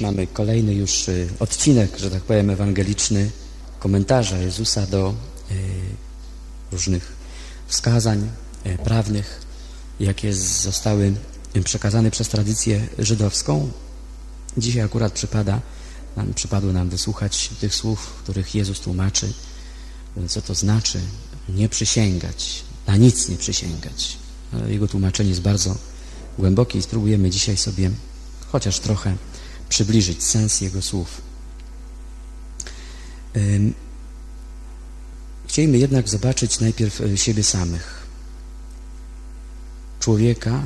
Mamy kolejny już y, odcinek, że tak powiem, ewangeliczny komentarza Jezusa do y, różnych wskazań y, prawnych, jakie zostały przekazane przez tradycję żydowską. Dzisiaj akurat przypada nam, przypadło nam wysłuchać tych słów, których Jezus tłumaczy, co to znaczy nie przysięgać, na nic nie przysięgać. Jego tłumaczenie jest bardzo głębokie i spróbujemy dzisiaj sobie chociaż trochę przybliżyć sens Jego słów. Chcielibyśmy jednak zobaczyć najpierw siebie samych. Człowieka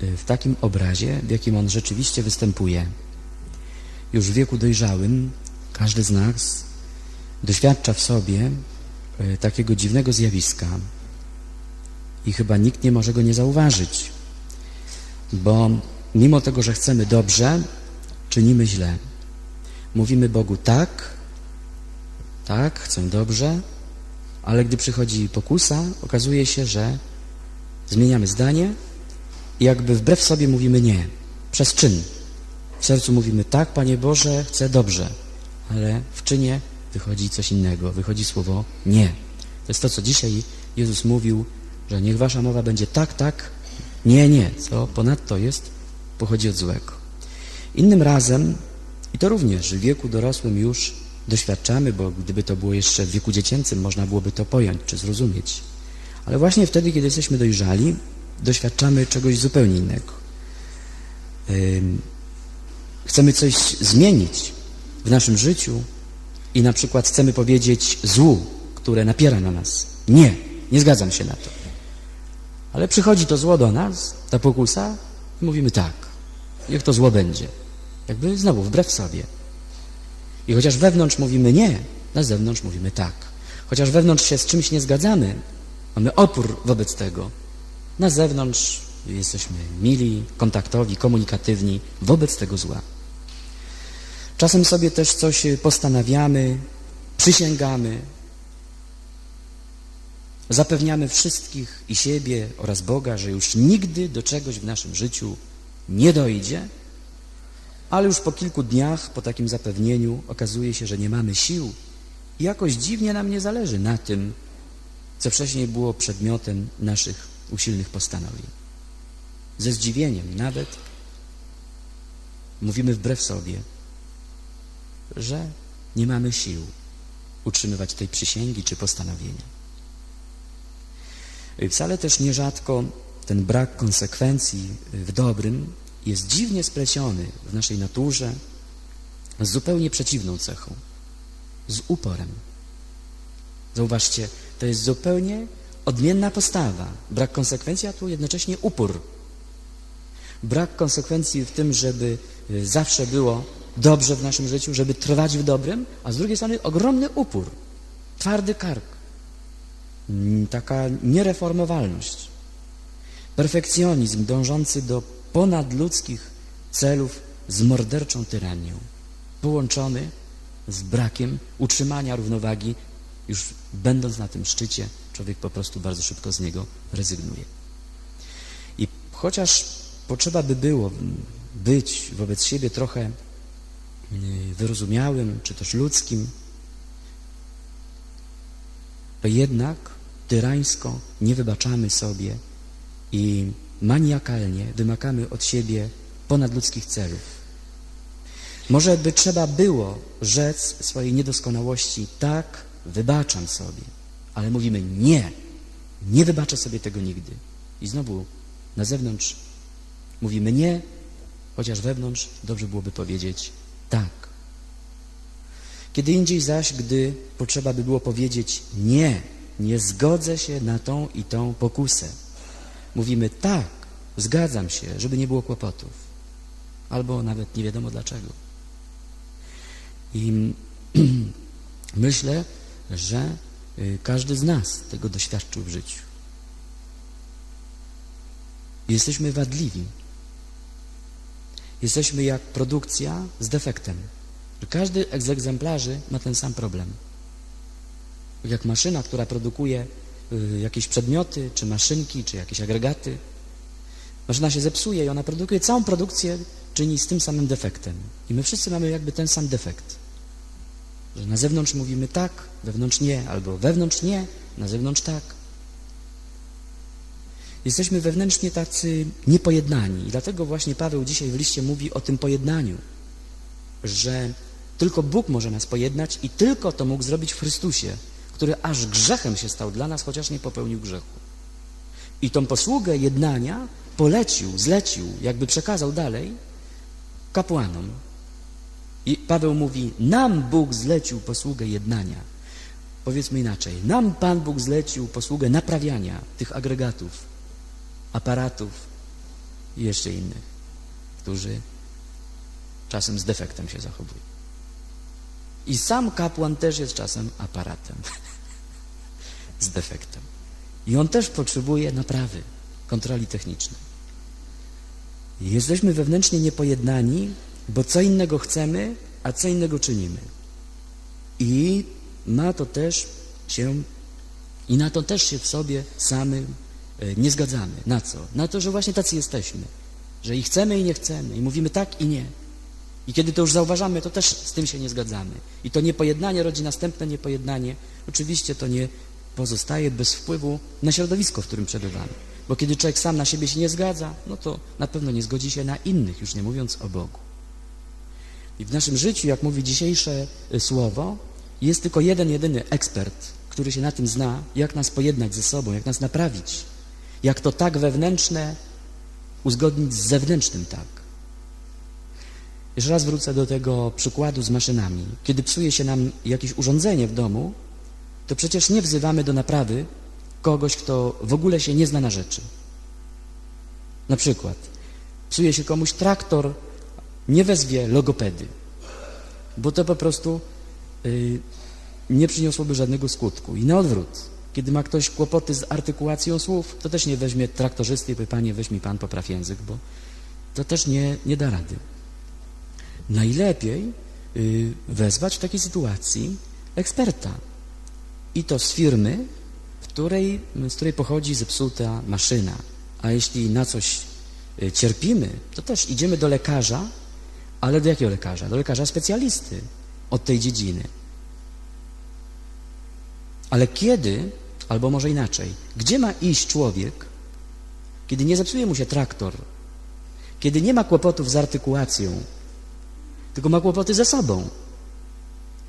w takim obrazie, w jakim on rzeczywiście występuje. Już w wieku dojrzałym każdy z nas doświadcza w sobie takiego dziwnego zjawiska i chyba nikt nie może go nie zauważyć, bo mimo tego, że chcemy dobrze, czynimy źle. Mówimy Bogu tak, tak, chcę dobrze, ale gdy przychodzi pokusa, okazuje się, że zmieniamy zdanie i jakby wbrew sobie mówimy nie, przez czyn. W sercu mówimy tak, Panie Boże, chcę dobrze, ale w czynie wychodzi coś innego, wychodzi słowo nie. To jest to, co dzisiaj Jezus mówił, że niech wasza mowa będzie tak, tak, nie, nie, co ponadto jest, pochodzi od złego. Innym razem, i to również w wieku dorosłym już doświadczamy, bo gdyby to było jeszcze w wieku dziecięcym, można byłoby to pojąć czy zrozumieć. Ale właśnie wtedy, kiedy jesteśmy dojrzali, doświadczamy czegoś zupełnie innego. Chcemy coś zmienić w naszym życiu i na przykład chcemy powiedzieć złu, które napiera na nas. Nie, nie zgadzam się na to. Ale przychodzi to zło do nas, ta pokusa i mówimy tak, niech to zło będzie. Jakby znowu wbrew sobie. I chociaż wewnątrz mówimy nie, na zewnątrz mówimy tak. Chociaż wewnątrz się z czymś nie zgadzamy, mamy opór wobec tego, na zewnątrz jesteśmy mili, kontaktowi, komunikatywni wobec tego zła. Czasem sobie też coś postanawiamy, przysięgamy, zapewniamy wszystkich i siebie oraz Boga, że już nigdy do czegoś w naszym życiu nie dojdzie, ale już po kilku dniach po takim zapewnieniu okazuje się, że nie mamy sił i jakoś dziwnie nam nie zależy na tym, co wcześniej było przedmiotem naszych usilnych postanowień. Ze zdziwieniem nawet mówimy wbrew sobie, że nie mamy sił utrzymywać tej przysięgi czy postanowienia. Wcale też nierzadko ten brak konsekwencji w dobrym jest dziwnie spleciony w naszej naturze z zupełnie przeciwną cechą, z uporem. Zauważcie, to jest zupełnie odmienna postawa. Brak konsekwencji, a tu jednocześnie upór. Brak konsekwencji w tym, żeby zawsze było dobrze w naszym życiu, żeby trwać w dobrym, a z drugiej strony ogromny upór, twardy kark, taka niereformowalność, perfekcjonizm dążący do ponadludzkich celów z morderczą tyranią, połączony z brakiem utrzymania równowagi, już będąc na tym szczycie, człowiek po prostu bardzo szybko z niego rezygnuje. I chociaż potrzeba by było być wobec siebie trochę wyrozumiałym, czy też ludzkim, to jednak tyrańsko nie wybaczamy sobie i maniakalnie wymakamy od siebie ponadludzkich celów. Może by trzeba było rzec swojej niedoskonałości tak, wybaczam sobie, ale mówimy nie, nie wybaczę sobie tego nigdy. I znowu na zewnątrz mówimy nie, chociaż wewnątrz dobrze byłoby powiedzieć tak. Kiedy indziej zaś, gdy potrzeba by było powiedzieć nie, nie zgodzę się na tą i tą pokusę, mówimy tak, zgadzam się, żeby nie było kłopotów. Albo nawet nie wiadomo dlaczego. I myślę, że każdy z nas tego doświadczył w życiu. Jesteśmy wadliwi. Jesteśmy jak produkcja z defektem. Każdy z egzemplarzy ma ten sam problem. Jak maszyna, która produkuje jakieś przedmioty, czy maszynki, czy jakieś agregaty. Maszyna się zepsuje i ona produkuje całą produkcję czyni z tym samym defektem. I my wszyscy mamy jakby ten sam defekt. Że na zewnątrz mówimy tak, wewnątrz nie, albo wewnątrz nie, na zewnątrz tak. Jesteśmy wewnętrznie tacy niepojednani i dlatego właśnie Paweł dzisiaj w liście mówi o tym pojednaniu, że tylko Bóg może nas pojednać i tylko to mógł zrobić w Chrystusie, który aż grzechem się stał dla nas, chociaż nie popełnił grzechu. I tą posługę jednania polecił, zlecił, jakby przekazał dalej kapłanom. I Paweł mówi, nam Bóg zlecił posługę jednania. Powiedzmy inaczej, nam Pan Bóg zlecił posługę naprawiania tych agregatów, aparatów i jeszcze innych, którzy czasem z defektem się zachowują. I sam kapłan też jest czasem aparatem z defektem. I on też potrzebuje naprawy, kontroli technicznej. Jesteśmy wewnętrznie niepojednani, bo co innego chcemy, a co innego czynimy. I ma to też się, i na to też się w sobie samym e, nie zgadzamy. Na co? Na to, że właśnie tacy jesteśmy. Że i chcemy, i nie chcemy. I mówimy tak, i nie. I kiedy to już zauważamy, to też z tym się nie zgadzamy. I to niepojednanie rodzi następne niepojednanie. Oczywiście to nie pozostaje bez wpływu na środowisko, w którym przebywamy. Bo kiedy człowiek sam na siebie się nie zgadza, no to na pewno nie zgodzi się na innych, już nie mówiąc o Bogu. I w naszym życiu, jak mówi dzisiejsze y, słowo, jest tylko jeden, jedyny ekspert, który się na tym zna, jak nas pojednać ze sobą, jak nas naprawić, jak to tak wewnętrzne uzgodnić z zewnętrznym tak. Jeszcze raz wrócę do tego przykładu z maszynami. Kiedy psuje się nam jakieś urządzenie w domu, to przecież nie wzywamy do naprawy kogoś, kto w ogóle się nie zna na rzeczy. Na przykład psuje się komuś traktor, nie wezwie logopedy, bo to po prostu yy, nie przyniosłoby żadnego skutku. I na odwrót, kiedy ma ktoś kłopoty z artykułacją słów, to też nie weźmie traktorzysty i powie, panie, weź mi pan popraw język, bo to też nie, nie da rady. Najlepiej yy, wezwać w takiej sytuacji eksperta. I to z firmy, której, z której pochodzi zepsuta maszyna. A jeśli na coś y, cierpimy, to też idziemy do lekarza, ale do jakiego lekarza? Do lekarza specjalisty od tej dziedziny. Ale kiedy, albo może inaczej, gdzie ma iść człowiek, kiedy nie zepsuje mu się traktor, kiedy nie ma kłopotów z artykułacją, tylko ma kłopoty ze sobą?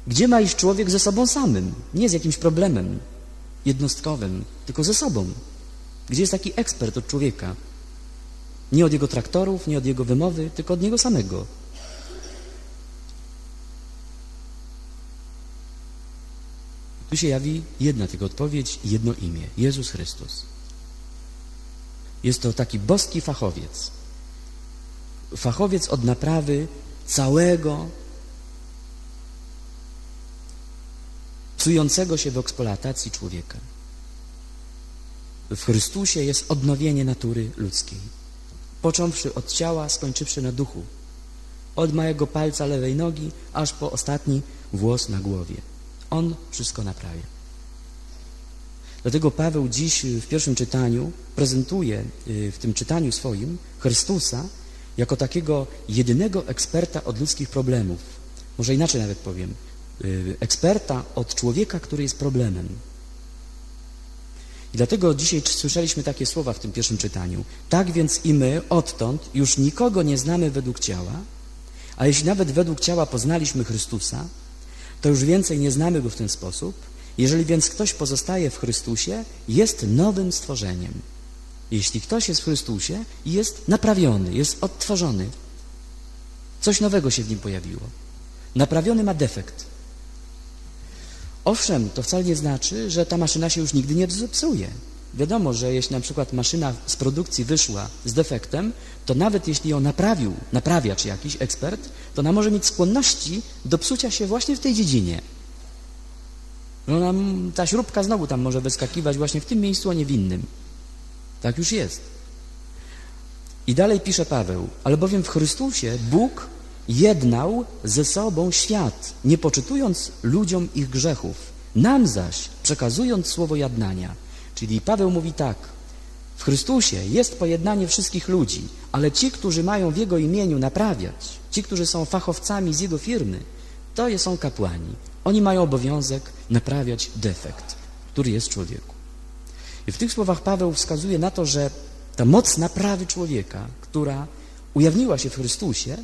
Gdzie ma iść człowiek ze sobą samym, nie z jakimś problemem jednostkowym, tylko ze sobą? Gdzie jest taki ekspert od człowieka? Nie od jego traktorów, nie od jego wymowy, tylko od niego samego. Tu się jawi jedna tylko odpowiedź, jedno imię Jezus Chrystus. Jest to taki boski fachowiec. Fachowiec od naprawy całego psującego się w eksploatacji człowieka. W Chrystusie jest odnowienie natury ludzkiej, począwszy od ciała, skończywszy na duchu, od małego palca lewej nogi, aż po ostatni włos na głowie. On wszystko naprawia. Dlatego Paweł dziś w pierwszym czytaniu prezentuje y, w tym czytaniu swoim Chrystusa jako takiego jedynego eksperta od ludzkich problemów. Może inaczej nawet powiem. Y, eksperta od człowieka, który jest problemem. I dlatego dzisiaj słyszeliśmy takie słowa w tym pierwszym czytaniu. Tak więc i my odtąd już nikogo nie znamy według ciała, a jeśli nawet według ciała poznaliśmy Chrystusa, to już więcej nie znamy Go w ten sposób. Jeżeli więc ktoś pozostaje w Chrystusie, jest nowym stworzeniem. Jeśli ktoś jest w Chrystusie, jest naprawiony, jest odtworzony. Coś nowego się w nim pojawiło. Naprawiony ma defekt. Owszem, to wcale nie znaczy, że ta maszyna się już nigdy nie zepsuje. Wiadomo, że jeśli na przykład maszyna z produkcji wyszła z defektem, to nawet jeśli ją naprawił, naprawiacz jakiś, ekspert, to ona może mieć skłonności do psucia się właśnie w tej dziedzinie. Ona, ta śrubka znowu tam może wyskakiwać właśnie w tym miejscu, a nie w innym. Tak już jest. I dalej pisze Paweł, albowiem w Chrystusie Bóg jednał ze sobą świat, nie poczytując ludziom ich grzechów, nam zaś przekazując słowo jadnania. Czyli Paweł mówi tak, W Chrystusie jest pojednanie wszystkich ludzi, ale ci, którzy mają w Jego imieniu naprawiać, ci, którzy są fachowcami z Jego firmy, to są kapłani. Oni mają obowiązek naprawiać defekt, który jest w człowieku. I w tych słowach Paweł wskazuje na to, że ta moc naprawy człowieka, która ujawniła się w Chrystusie,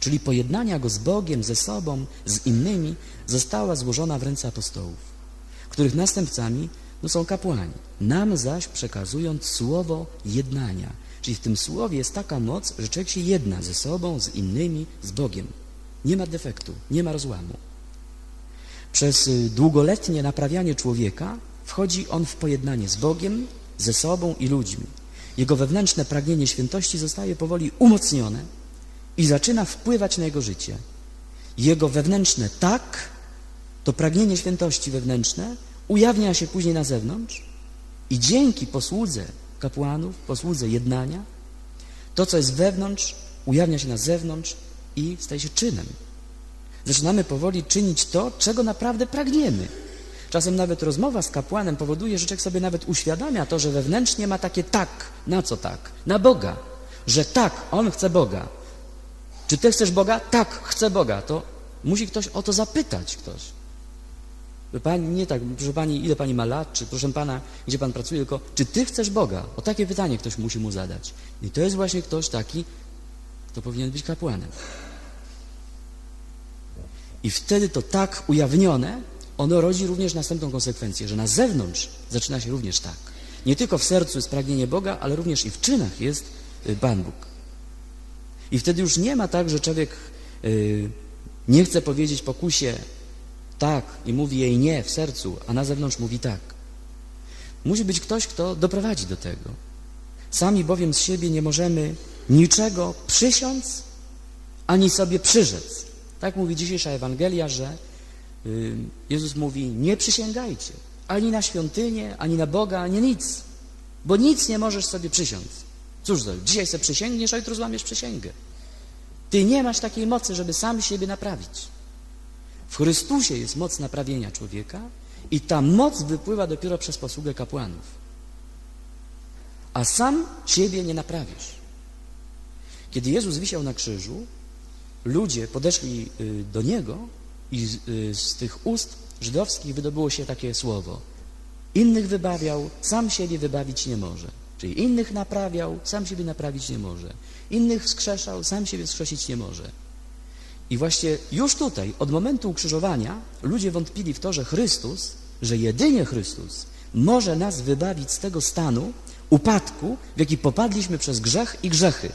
czyli pojednania go z Bogiem, ze sobą, z innymi, została złożona w ręce apostołów, których następcami no, są kapłani. Nam zaś przekazując słowo jednania, czyli w tym słowie jest taka moc, że człowiek się jedna ze sobą, z innymi, z Bogiem. Nie ma defektu, nie ma rozłamu. Przez y, długoletnie naprawianie człowieka wchodzi on w pojednanie z Bogiem, ze sobą i ludźmi. Jego wewnętrzne pragnienie świętości zostaje powoli umocnione i zaczyna wpływać na jego życie. Jego wewnętrzne tak, to pragnienie świętości wewnętrzne ujawnia się później na zewnątrz i dzięki posłudze kapłanów, posłudze jednania, to, co jest wewnątrz, ujawnia się na zewnątrz i staje się czynem. Zaczynamy powoli czynić to, czego naprawdę pragniemy. Czasem nawet rozmowa z kapłanem powoduje, że człowiek sobie nawet uświadamia to, że wewnętrznie ma takie tak. Na co tak? Na Boga. Że tak, on chce Boga. Czy ty chcesz Boga? Tak, chcę Boga. To musi ktoś o to zapytać ktoś. Pani, nie tak, proszę pani, ile pani ma lat, czy proszę pana, gdzie pan pracuje, tylko czy ty chcesz Boga? O takie pytanie ktoś musi mu zadać. I to jest właśnie ktoś taki, kto powinien być kapłanem. I wtedy to tak ujawnione, ono rodzi również następną konsekwencję, że na zewnątrz zaczyna się również tak. Nie tylko w sercu jest pragnienie Boga, ale również i w czynach jest y, Pan Bóg. I wtedy już nie ma tak, że człowiek y, nie chce powiedzieć pokusie tak i mówi jej nie w sercu, a na zewnątrz mówi tak. Musi być ktoś, kto doprowadzi do tego. Sami bowiem z siebie nie możemy niczego przysiąc, ani sobie przyrzec. Tak mówi dzisiejsza Ewangelia, że Jezus mówi, nie przysięgajcie ani na świątynię, ani na Boga, ani nic, bo nic nie możesz sobie przysiąc. Cóż to, dzisiaj sobie przysięgniesz, a jutro złamiesz przysięgę. Ty nie masz takiej mocy, żeby sam siebie naprawić. W Chrystusie jest moc naprawienia człowieka i ta moc wypływa dopiero przez posługę kapłanów. A sam siebie nie naprawisz. Kiedy Jezus wisiał na krzyżu, ludzie podeszli y, do Niego i z, y, z tych ust żydowskich wydobyło się takie słowo. Innych wybawiał, sam siebie wybawić nie może. Czyli innych naprawiał, sam siebie naprawić nie może. Innych wskrzeszał, sam siebie wskrzesić nie może. I właśnie już tutaj, od momentu ukrzyżowania, ludzie wątpili w to, że Chrystus, że jedynie Chrystus może nas wybawić z tego stanu upadku, w jaki popadliśmy przez grzech i grzechy.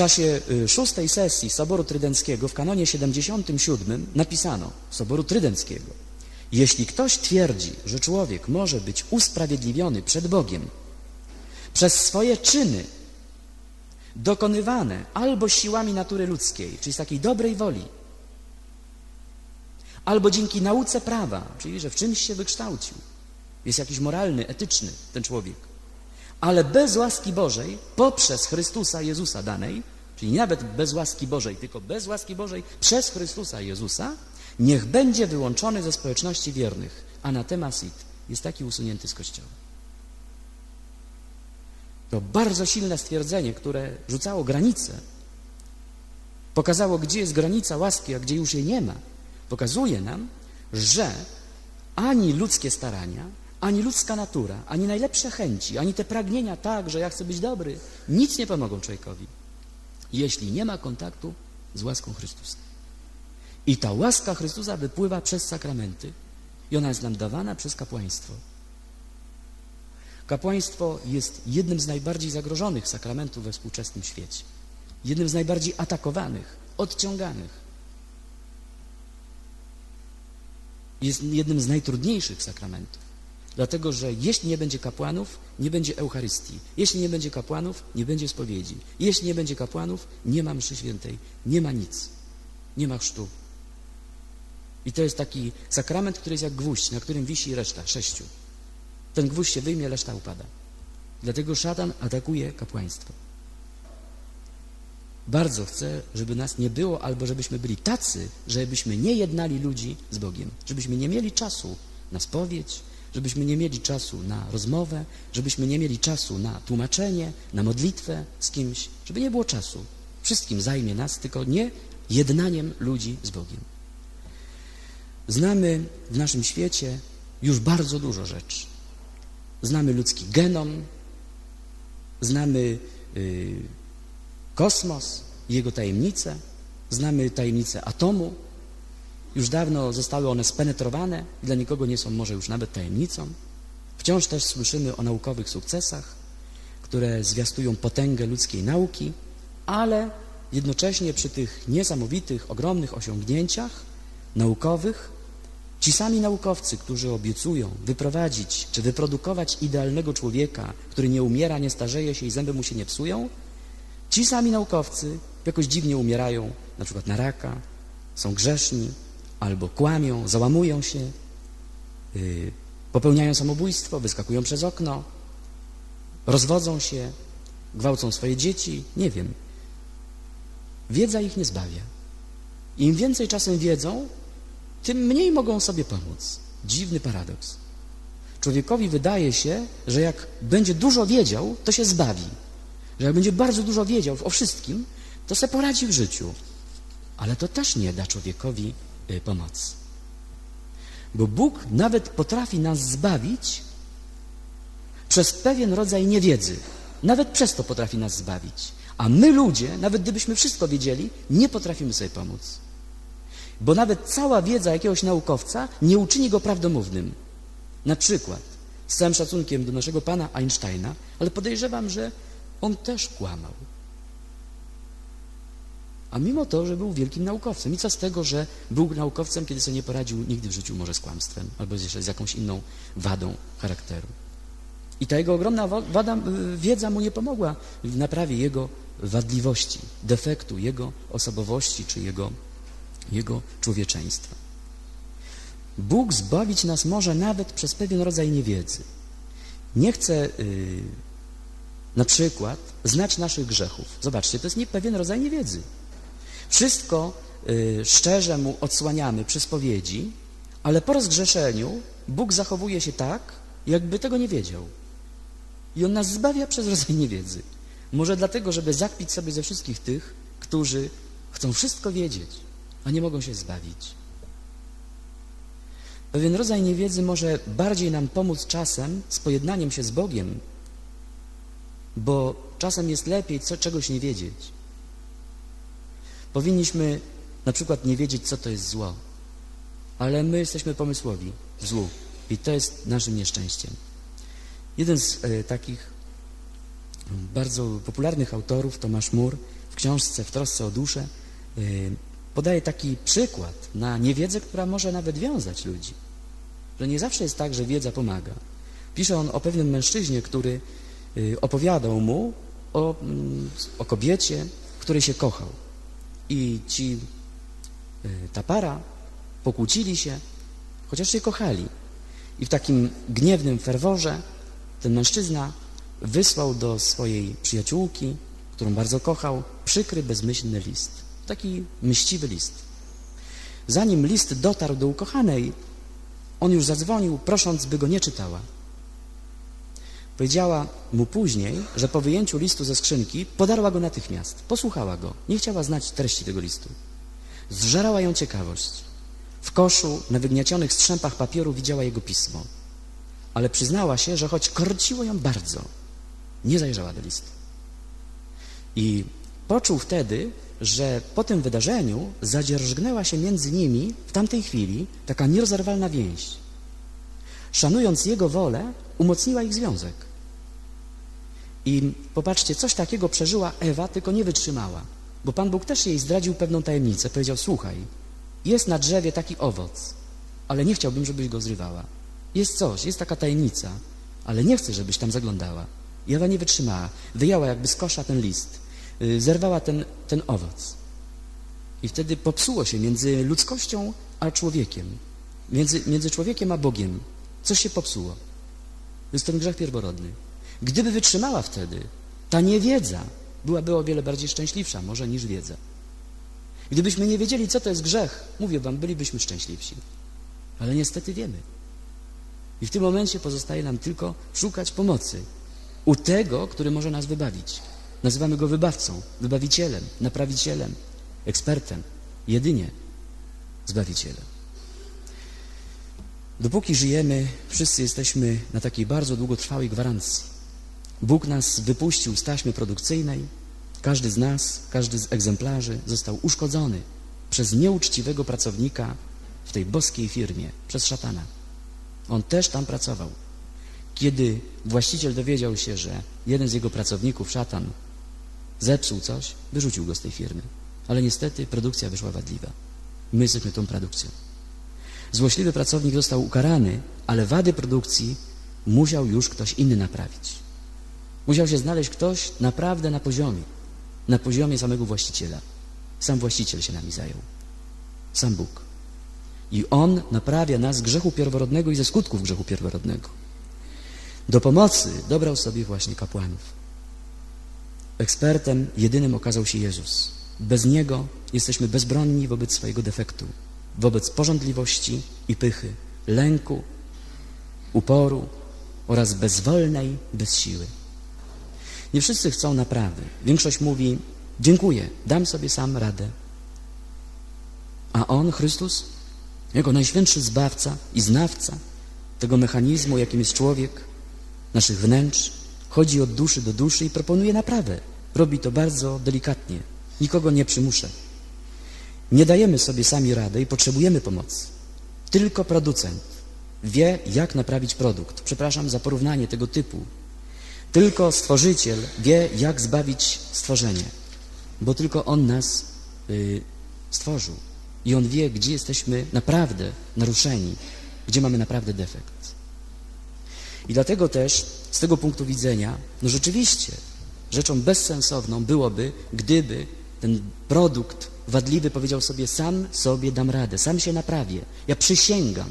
Czasie y, szóstej sesji Soboru Trydenckiego w kanonie 77 napisano Soboru Trydenckiego. Jeśli ktoś twierdzi, że człowiek może być usprawiedliwiony przed Bogiem przez swoje czyny dokonywane albo siłami natury ludzkiej, czyli z takiej dobrej woli, albo dzięki nauce prawa, czyli że w czymś się wykształcił, jest jakiś moralny, etyczny ten człowiek, ale bez łaski Bożej, poprzez Chrystusa Jezusa danej, czyli nawet bez łaski Bożej, tylko bez łaski Bożej przez Chrystusa Jezusa, niech będzie wyłączony ze społeczności wiernych. Anatema sit jest taki usunięty z Kościoła. To bardzo silne stwierdzenie, które rzucało granice, pokazało, gdzie jest granica łaski, a gdzie już jej nie ma. Pokazuje nam, że ani ludzkie starania, ani ludzka natura, ani najlepsze chęci, ani te pragnienia tak, że ja chcę być dobry, nic nie pomogą człowiekowi, jeśli nie ma kontaktu z łaską Chrystusa. I ta łaska Chrystusa wypływa przez sakramenty i ona jest nam dawana przez kapłaństwo. Kapłaństwo jest jednym z najbardziej zagrożonych sakramentów we współczesnym świecie. Jednym z najbardziej atakowanych, odciąganych. Jest jednym z najtrudniejszych sakramentów. Dlatego, że jeśli nie będzie kapłanów, nie będzie Eucharystii. Jeśli nie będzie kapłanów, nie będzie spowiedzi. Jeśli nie będzie kapłanów, nie ma mszy świętej. Nie ma nic. Nie ma chrztu. I to jest taki sakrament, który jest jak gwóźdź, na którym wisi reszta, sześciu. Ten gwóźdź się wyjmie, reszta upada. Dlatego szatan atakuje kapłaństwo. Bardzo chcę, żeby nas nie było, albo żebyśmy byli tacy, żebyśmy nie jednali ludzi z Bogiem, żebyśmy nie mieli czasu na spowiedź, żebyśmy nie mieli czasu na rozmowę, żebyśmy nie mieli czasu na tłumaczenie, na modlitwę z kimś, żeby nie było czasu. Wszystkim zajmie nas, tylko nie jednaniem ludzi z Bogiem. Znamy w naszym świecie już bardzo dużo rzeczy. Znamy ludzki genom, znamy y, kosmos jego tajemnice, znamy tajemnice atomu. Już dawno zostały one spenetrowane, dla nikogo nie są może już nawet tajemnicą. Wciąż też słyszymy o naukowych sukcesach, które zwiastują potęgę ludzkiej nauki, ale jednocześnie przy tych niesamowitych, ogromnych osiągnięciach naukowych Ci sami naukowcy, którzy obiecują wyprowadzić czy wyprodukować idealnego człowieka, który nie umiera, nie starzeje się i zęby mu się nie psują, ci sami naukowcy jakoś dziwnie umierają, na przykład na raka, są grzeszni, albo kłamią, załamują się, yy, popełniają samobójstwo, wyskakują przez okno, rozwodzą się, gwałcą swoje dzieci, nie wiem. Wiedza ich nie zbawia. Im więcej czasem wiedzą, tym mniej mogą sobie pomóc. Dziwny paradoks. Człowiekowi wydaje się, że jak będzie dużo wiedział, to się zbawi. Że jak będzie bardzo dużo wiedział o wszystkim, to se poradzi w życiu. Ale to też nie da człowiekowi y, pomocy. Bo Bóg nawet potrafi nas zbawić przez pewien rodzaj niewiedzy. Nawet przez to potrafi nas zbawić. A my ludzie, nawet gdybyśmy wszystko wiedzieli, nie potrafimy sobie pomóc. Bo nawet cała wiedza jakiegoś naukowca nie uczyni go prawdomównym. Na przykład, z całym szacunkiem do naszego pana Einsteina, ale podejrzewam, że on też kłamał. A mimo to, że był wielkim naukowcem. I co z tego, że był naukowcem, kiedy sobie nie poradził nigdy w życiu może z kłamstwem, albo jeszcze z jakąś inną wadą charakteru. I ta jego ogromna wada, wiedza mu nie pomogła w naprawie jego wadliwości, defektu, jego osobowości czy jego jego człowieczeństwa. Bóg zbawić nas może nawet przez pewien rodzaj niewiedzy. Nie chce yy, na przykład znać naszych grzechów. Zobaczcie, to jest nie pewien rodzaj niewiedzy. Wszystko yy, szczerze mu odsłaniamy przy spowiedzi, ale po rozgrzeszeniu Bóg zachowuje się tak, jakby tego nie wiedział. I On nas zbawia przez rodzaj niewiedzy. Może dlatego, żeby zakpić sobie ze wszystkich tych, którzy chcą wszystko wiedzieć, a nie mogą się zbawić. Pewien rodzaj niewiedzy może bardziej nam pomóc czasem z pojednaniem się z Bogiem, bo czasem jest lepiej co, czegoś nie wiedzieć. Powinniśmy na przykład nie wiedzieć, co to jest zło, ale my jesteśmy pomysłowi w złu i to jest naszym nieszczęściem. Jeden z e, takich bardzo popularnych autorów, Tomasz Mur, w książce W trosce o duszę, e, podaje taki przykład na niewiedzę, która może nawet wiązać ludzi. Że nie zawsze jest tak, że wiedza pomaga. Pisze on o pewnym mężczyźnie, który y, opowiadał mu o, mm, o kobiecie, której się kochał. I ci, y, ta para pokłócili się, chociaż się kochali. I w takim gniewnym ferworze ten mężczyzna wysłał do swojej przyjaciółki, którą bardzo kochał, przykry, bezmyślny list taki mściwy list. Zanim list dotarł do ukochanej, on już zadzwonił, prosząc, by go nie czytała. Powiedziała mu później, że po wyjęciu listu ze skrzynki podarła go natychmiast. Posłuchała go, nie chciała znać treści tego listu. Zżerała ją ciekawość. W koszu na wygniacionych strzępach papieru widziała jego pismo. Ale przyznała się, że choć korciło ją bardzo, nie zajrzała do listu. I poczuł wtedy, że po tym wydarzeniu zadzierżgnęła się między nimi w tamtej chwili taka nierozerwalna więź. Szanując jego wolę, umocniła ich związek. I popatrzcie, coś takiego przeżyła Ewa, tylko nie wytrzymała, bo Pan Bóg też jej zdradził pewną tajemnicę. Powiedział, słuchaj, jest na drzewie taki owoc, ale nie chciałbym, żebyś go zrywała. Jest coś, jest taka tajemnica, ale nie chcę, żebyś tam zaglądała. I Ewa nie wytrzymała. Wyjęła jakby z kosza ten list Y, zerwała ten, ten owoc. I wtedy popsuło się między ludzkością a człowiekiem, między, między człowiekiem a Bogiem. Coś się popsuło. Jest ten grzech pierworodny. Gdyby wytrzymała wtedy, ta niewiedza byłaby o wiele bardziej szczęśliwsza może niż wiedza. Gdybyśmy nie wiedzieli, co to jest grzech, mówię wam, bylibyśmy szczęśliwsi. Ale niestety wiemy. I w tym momencie pozostaje nam tylko szukać pomocy u tego, który może nas wybawić. Nazywamy go wybawcą, wybawicielem, naprawicielem, ekspertem, jedynie zbawicielem. Dopóki żyjemy, wszyscy jesteśmy na takiej bardzo długotrwałej gwarancji. Bóg nas wypuścił z taśmy produkcyjnej. Każdy z nas, każdy z egzemplarzy został uszkodzony przez nieuczciwego pracownika w tej boskiej firmie, przez szatana. On też tam pracował. Kiedy właściciel dowiedział się, że jeden z jego pracowników, szatan, zepsuł coś, wyrzucił go z tej firmy. Ale niestety produkcja wyszła wadliwa. My jesteśmy tą produkcją. Złośliwy pracownik został ukarany, ale wady produkcji musiał już ktoś inny naprawić. Musiał się znaleźć ktoś naprawdę na poziomie, na poziomie samego właściciela. Sam właściciel się nami zajął. Sam Bóg. I On naprawia nas z grzechu pierworodnego i ze skutków grzechu pierworodnego. Do pomocy dobrał sobie właśnie kapłanów. Ekspertem jedynym okazał się Jezus. Bez Niego jesteśmy bezbronni wobec swojego defektu, wobec porządliwości i pychy, lęku, uporu oraz bezwolnej bez siły. Nie wszyscy chcą naprawy. Większość mówi, dziękuję, dam sobie sam radę. A On, Chrystus, jako najświętszy Zbawca i Znawca tego mechanizmu, jakim jest człowiek, naszych wnętrz, chodzi od duszy do duszy i proponuje naprawę. Robi to bardzo delikatnie. Nikogo nie przymusza. Nie dajemy sobie sami rady i potrzebujemy pomocy. Tylko producent wie, jak naprawić produkt. Przepraszam za porównanie tego typu. Tylko Stworzyciel wie, jak zbawić stworzenie, bo tylko On nas y, stworzył. I On wie, gdzie jesteśmy naprawdę naruszeni, gdzie mamy naprawdę defekt. I dlatego też z tego punktu widzenia, no rzeczywiście, rzeczą bezsensowną byłoby, gdyby ten produkt wadliwy powiedział sobie, sam sobie dam radę, sam się naprawię. Ja przysięgam,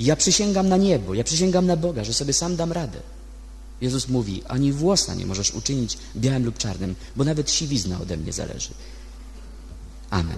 ja przysięgam na niebo, ja przysięgam na Boga, że sobie sam dam radę. Jezus mówi, ani włosa nie możesz uczynić białym lub czarnym, bo nawet siwizna ode mnie zależy. Amen.